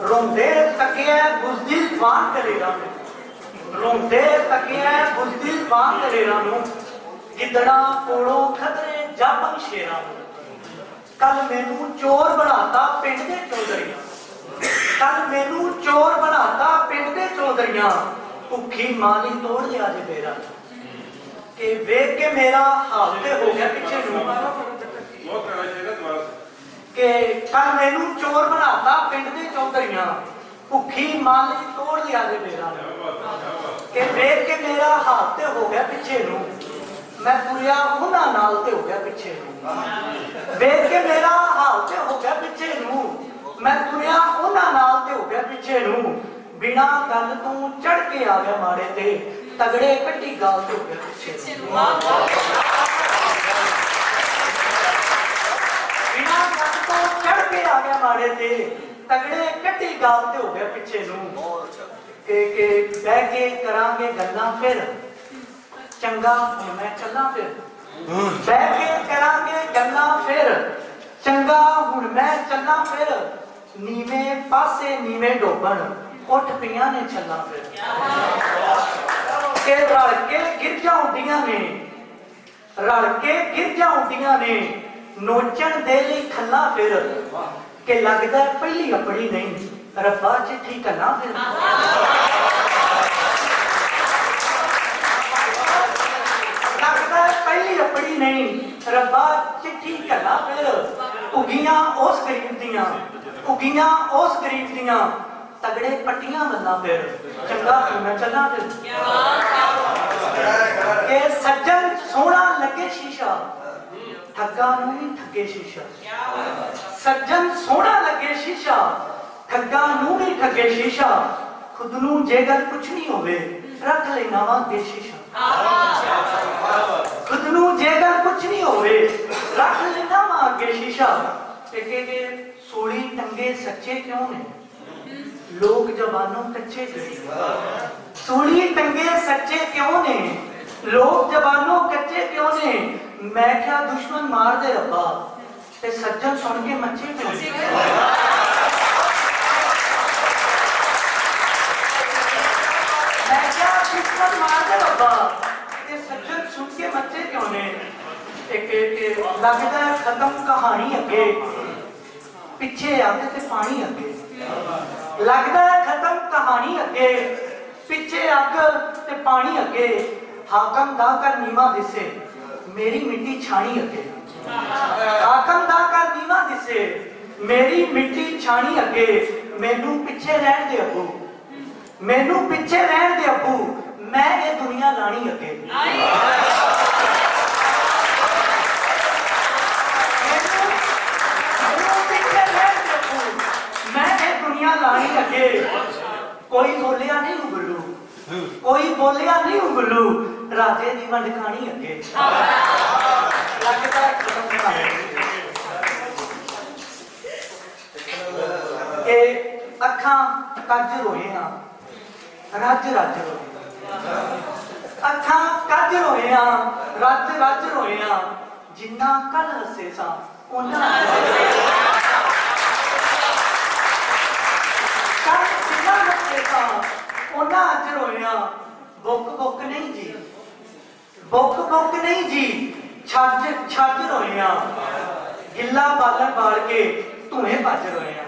ਰੋਂਦੇ ਤਕਿਆ ਬੁਜ਼ਦਿਲ ਬਾਣ ਕਰੇਗਾ ਰੋਂਦੇ ਤਕਿਆ ਬੁਜ਼ਦਿਲ ਬਾਣ ਕਰੇਗਾ ਨੂੰ। ਗਿੱਦੜਾ ਕੋਲੋਂ ਖਤਰੇ ਜਾਪਨ ਸ਼ੇਰਾਂ ਨੂੰ। ਕੱਲ ਮੈਨੂੰ ਚੋਰ ਬਣਾਤਾ ਪਿੰਡ ਦੇ ਚੌਧਰੀਆਂ ਕੱਲ ਮੈਨੂੰ ਚੋਰ ਬਣਾਤਾ ਪਿੰਡ ਦੇ ਚੌਧਰੀਆਂ ਭੁੱਖੀ ਮਾਲੀ ਤੋੜ ਲਿਆ ਜੇ ਮੇਰਾ। ਕਿ ਵੇਖ ਕੇ ਮੇਰਾ ਹਾਲ ਤੇ ਹੋ ਗਿਆ ਪਿੱਛੇ ਨੂੰ। ਬਹੁਤ ਕਹਿਣਾ ਚਾਹੀਦਾ ਕਿ ਕੱਲ ਮੈਨੂੰ ਚੋਰ ਬਣਾਤਾ ਪਿੰਡ ਦੇ ਚੌਧਰੀਆਂ ਭੁੱਖੀ ਮਾਲੀ ਤੋੜ ਲਿਆ ਜੇ ਮੇਰਾ। ਕਿ ਵੇਖ ਕੇ ਮੇਰਾ ਹਾਲ ਤੇ ਹੋ ਗਿਆ ਪਿੱਛੇ ਨੂੰ। ਮੈਂ ਤੁਰਿਆ ਉਹਨਾਂ ਨਾਲ ਤੇ ਹੋ ਗਿਆ ਪਿੱਛੇ ਨੂੰ। ਵੇਖ ਕੇ ਮੇਰਾ ਹਾਲ ਤੇ ਹੋ ਗਿਆ ਪਿੱਛੇ ਨੂੰ। ਮੈਂ ਤੁਰਿਆ ਉਹਨਾਂ ਨਾਲ ਤੇ ਹੋ ਗਿਆ ਪਿੱਛੇ ਨੂੰ। ਬਿਨਾ ਗੱਲ ਤੋਂ ਚੜ ਕੇ ਆ ਗਿਆ ਮਾੜੇ ਤੇ। ਤਗੜੇ ਕੱਟੀ ਗੱਲ ਤੇ ਹੋ ਗਿਆ ਪਿੱਛੇ ਨੂੰ। ਬਿਨਾ ਗੱਲ ਕੇ ਆ ਗਿਆ ਮਾੜੇ ਤੇ ਤਗੜੇ ਕੱਟੀ ਗਾਲ ਤੇ ਹੋ ਗਿਆ ਪਿੱਛੇ ਨੂੰ। ਕਿ ਕਿ ਬਹਿ ਕੇ ਕਰਾਂਗੇ ਗੱਲਾਂ ਫਿਰ। ਚੰਗਾ ਹੁਣ ਮੈਂ ਚੱਲਾਂ ਫਿਰ। ਬਹਿ ਕੇ ਕਰਾਂਗੇ ਗੱਲਾਂ ਫਿਰ। ਚੰਗਾ ਹੁਣ ਮੈਂ ਚੱਲਾਂ ਫਿਰ। ਨੀਵੇਂ ਪਾਸੇ ਨੀਵੇਂ ਡੋਬਣ। ਉੱਠ ਪਈਆਂ ਨੇ ਚੱਲਾਂ ਫਿਰ। ਕਿ ਰਲ ਕੇ ਗਿਰ ਜਾਉਂਦੀਆਂ ਨੇ। ਰਲ ਕੇ ਗਿਰ ਜਾਉਂਦੀਆਂ ਨੇ। ਨੋਚਣ ਦੇ ਲਈ ਖੱਲਾ ਫਿਰ ਕਿ ਲੱਗਦਾ ਪਹਿਲੀ ਆਪਣੀ ਨਹੀਂ ਰੱਬਾ ਚਿੱਠੀ ਕੱਲਾ ਫਿਰ। ਲੱਗਦਾ ਪਹਿਲੀ ਆਪਣੀ ਨਹੀਂ ਰੱਬਾ ਚਿੱਠੀ ਕੱਲਾ ਫਿਰ। ਉਗੀਆਂ ਉਸ ਗਰੀਬ ਦੀਆਂ ਉਗੀਆਂ ਉਸ ਗਰੀਬ ਦੀਆਂ ਤਗੜੇ ਪੱਟੀਆਂ ਬੰਨਾ ਫਿਰ। ਚੰਗਾ ਹੁਣ ਮੈਂ ਚੱਲਾਂ ਫਿਰ। ਕਿ ਸੱਜਣ ਸੋਹਣਾ ਲੱਗੇ ਸ਼ੀਸ਼ਾ। ਠੱਗਾ ਨੂੰ ਵੀ ਠੱਗੇ ਸ਼ੀਸ਼ਾ। ਸੱਜਣ ਸੋਹਣਾ ਲੱਗੇ ਸ਼ੀਸ਼ਾ। ਠੱਗਾ ਨੂੰ ਵੀ ਠੱਗੇ ਸ਼ੀਸ਼ਾ। ਖੁਦ ਨੂੰ ਜੇ ਗੱਲ ਪੁੱਛਣੀ ਹੋਵੇ, ਰੱਖ ਲੈਣਾ ਵਾ ਅੱਗੇ ਸ਼ੀਸ਼ਾ। ਖੁਦ ਨੂੰ ਜੇ ਗੱਲ ਪੁੱਛਣੀ ਹੋਵੇ, ਰੱਖ ਲੈਣਾ ਵਾ ਅੱਗੇ ਸ਼ੀਸ਼ਾ। ਤੇ ਕਿ ਸੋੜੀ ਟੰਗੇ ਸੱਚੇ ਕਿਉਂ ਨੇ? ਲੋਕ ਜ਼ਬਾਨੋਂ ਕੱਚੇ ਕਿਉਂ ਸੋੜੀ ਟੰਗੇ ਸੱਚੇ ਕਿਉਂ ਨੇ? ਲੋਕ ਜ਼ਬਾਨੋਂ ਕੱਚੇ ਕਿਉਂ ਨੇ ਮੈਂ ਕਿਹਾ ਦੁਸ਼ਮਣ ਮਾਰ ਦੇ ਰੱਬਾ ਤੇ ਸੱਜਣ ਸੁਣ ਕੇ ਮੱਛੇ ਕਿਉਂ ਨੇ ਮੈਂ ਕਿਹਾ ਦੁਸ਼ਮਣ ਮਾਰ ਦੇ ਰੱਬਾ ਤੇ ਸੱਜਣ ਸੁਣ ਕੇ ਮੱਛੇ ਕਿਉਂ ਨੇ ਇੱਕ ਇੱਕ ਲੱਗਦਾ ਹੈ ਖਤਮ ਕਹਾਣੀ ਅੱਗੇ ਪਿੱਛੇ ਅੱਗ ਤੇ ਪਾਣੀ ਅੱਗੇ ਲੱਗਦਾ ਹੈ ਖਤਮ ਕਹਾਣੀ ਅੱਗੇ ਪਿੱਛੇ ਅੱਗ ਤੇ ਪਾਣੀ ਅੱਗੇ ਹਾਕਮ ਦਾ ਕਰ ਨੀਵਾ ਦਿਸੇ, ਮੇਰੀ ਮਿੱਟੀ ਛਾਣੀ ਅੱਗੇ। ਹਾਕਮ ਦਾ ਕਰ ਨੀਵਾ ਦਿਸੇ, ਮੇਰੀ ਮਿੱਟੀ ਛਾਣੀ ਅੱਗੇ, ਮੈਨੂੰ ਪਿੱਛੇ ਰਹਿਣ ਦੇ ਅੱਬੂ ਮੈਨੂੰ ਪਿੱਛੇ ਰਹਿਣ ਦੇ ਅੱਬੂ ਮੈਂ ਇਹ ਦੁਨੀਆ ਲਾਣੀ ਅੱਗੇ। ਮੈਨੂੰ ਮੈਂ ਇਹ ਦੁਨੀਆ ਲਾਣੀ ਅੱਗੇ। ਕੋਈ ਬੋਲਿਆ ਨਹੀਂ ਉਗਲੂ ਕੋਈ ਬੋਲਿਆ ਨਹੀਂ ਉਗਲੂ। ਰਾਜੇ ਦੀ ਵੰਡ ਖਾਣੀ ਅੱਗੇ। ਲੱਗਦਾ ਖਤਮ ਕਹਾਣੀ ਇਹ ਅੱਖਾਂ ਕੱਜ ਰੋਏ ਆ ਰੱਜ ਰੱਜ ਰੋਏ ਅੱਖਾਂ ਕੱਜ ਰੋਏ ਆ ਰੱਜ ਰੱਜ ਰੋਏ ਆ ਜਿੰਨਾ ਕੱਲ ਹੱਸੇ ਸਾਂ ਉਹਨਾਂ ਅੱਜ ਰੋਇਆ। ਬੁੱਕ ਬੁੱਕ ਨਹੀਂ ਜੀ। ਬੁੱਕ ਬੁੱਕ ਨਹੀਂ ਜੀ। ਛੱਜ ਛੱਜ ਰੋਇਆ। ਗਿੱਲਾ ਬਾਲਣ ਬਾਲ ਕੇ ਧੂਏ ਭੱਜ ਰੋਇਆ?